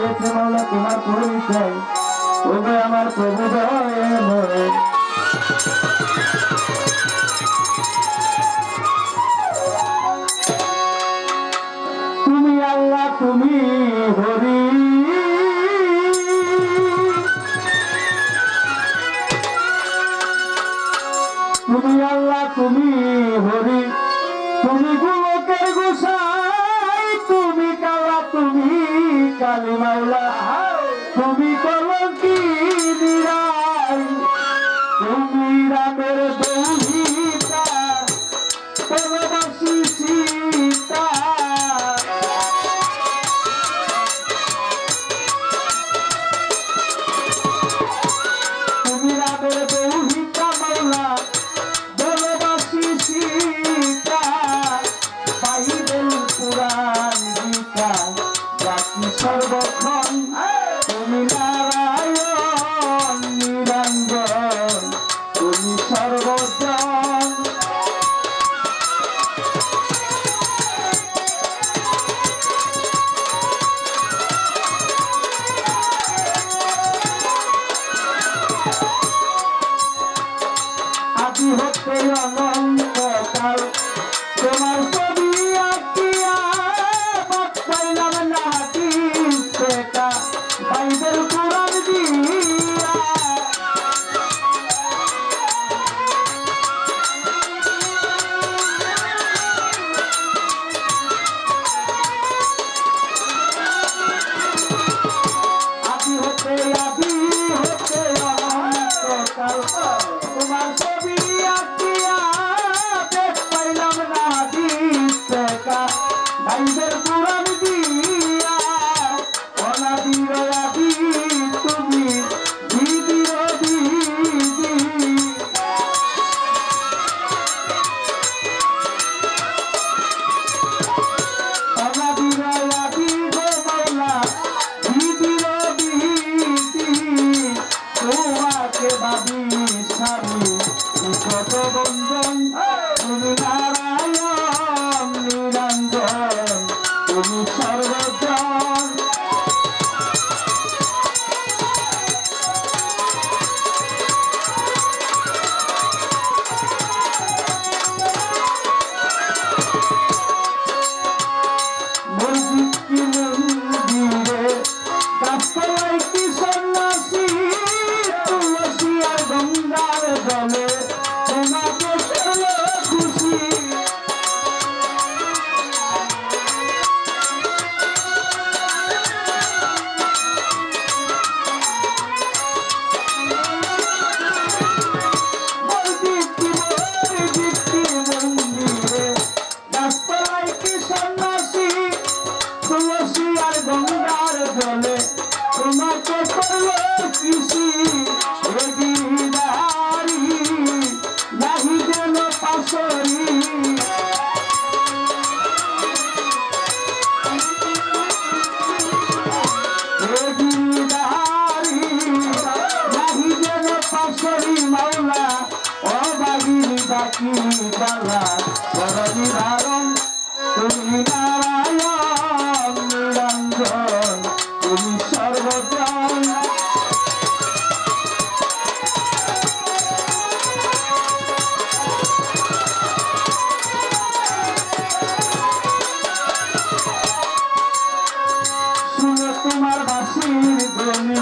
রয়েছে মাওলা তোমার পরিচয় তবে আমার প্রভু তুমি আল্লাহ তুমি ছোট বন্ধন। পালা করবি ধারণ তুমি নারায়ণ নিরঞ্জন তুমি সর্বজন শুনে তোমার বাসির ধ্বনি।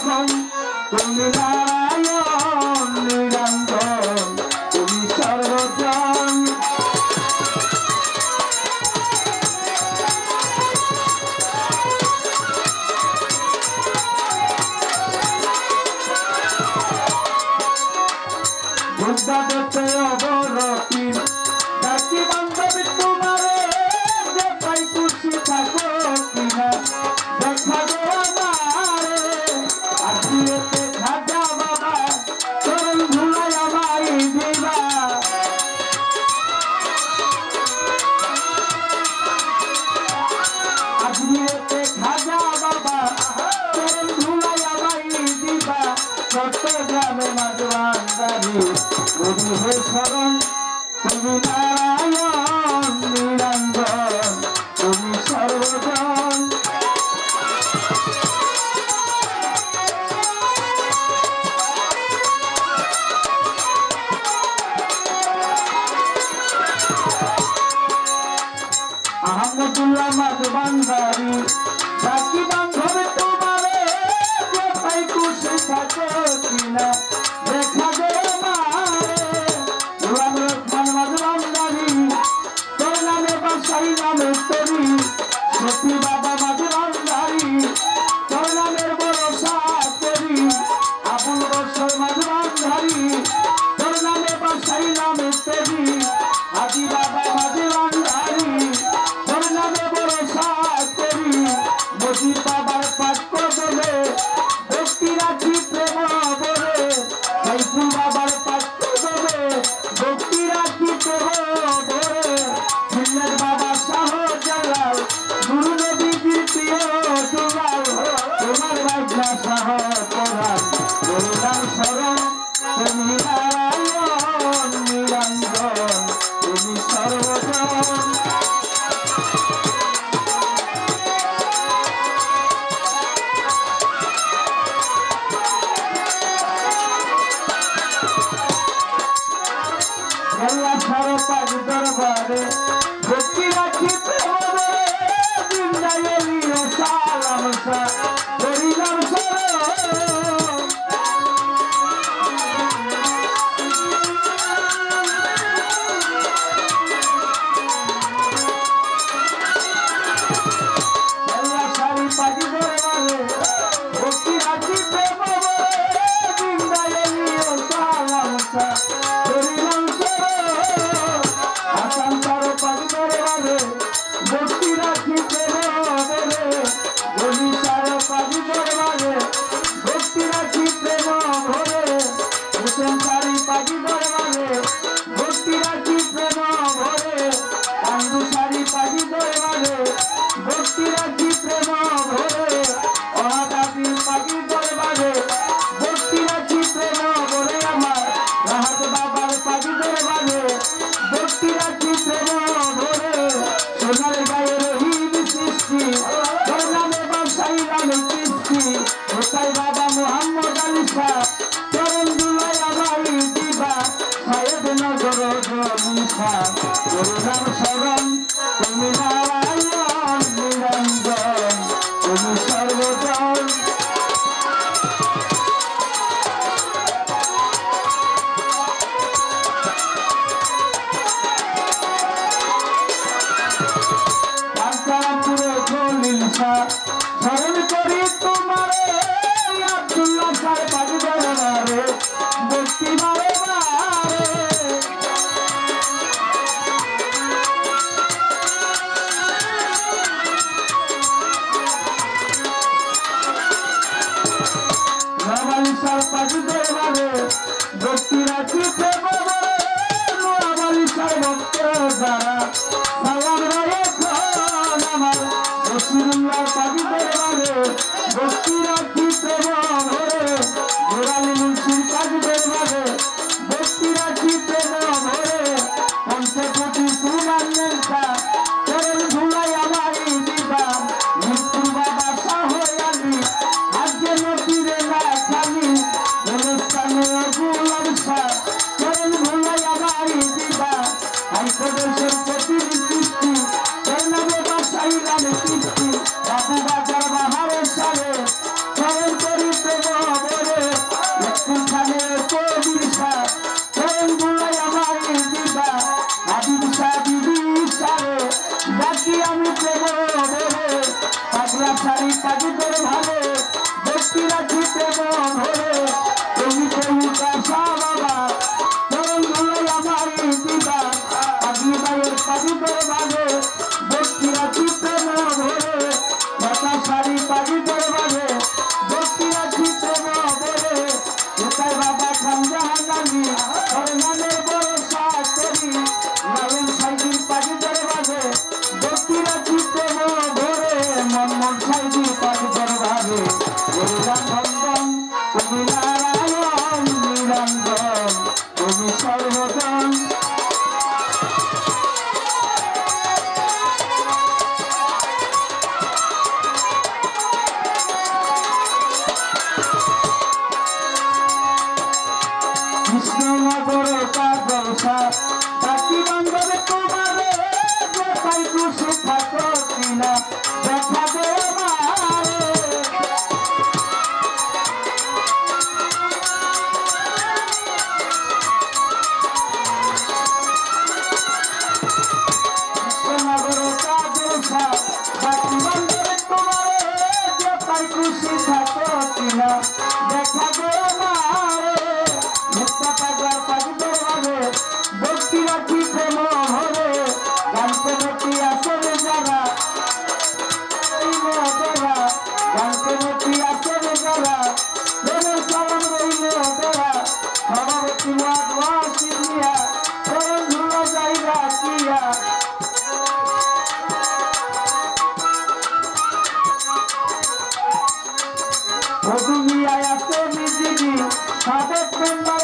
তুমি রাজ বান্ধারি, জাতি বান্ধব তোমারে কোথায় খুশি থাকো কিনা? দেখা দে মারে রাম লক্ষ্মণ রাজ বান্ধারি, তোর নামে বাসাই নামে তরি। সতী বাবা রাজ বান্ধারি, তোর আদি বাবা রাজ সম্পদের সম্পত্তি না remember.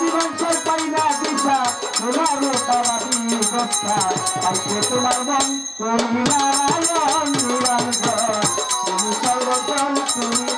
জীবনকে পাই না দিশা তোমার তারি দশা আজকে তোমার মন তুমি নারায়ণ নিরঞ্জন তুমি সর্বজন তুমি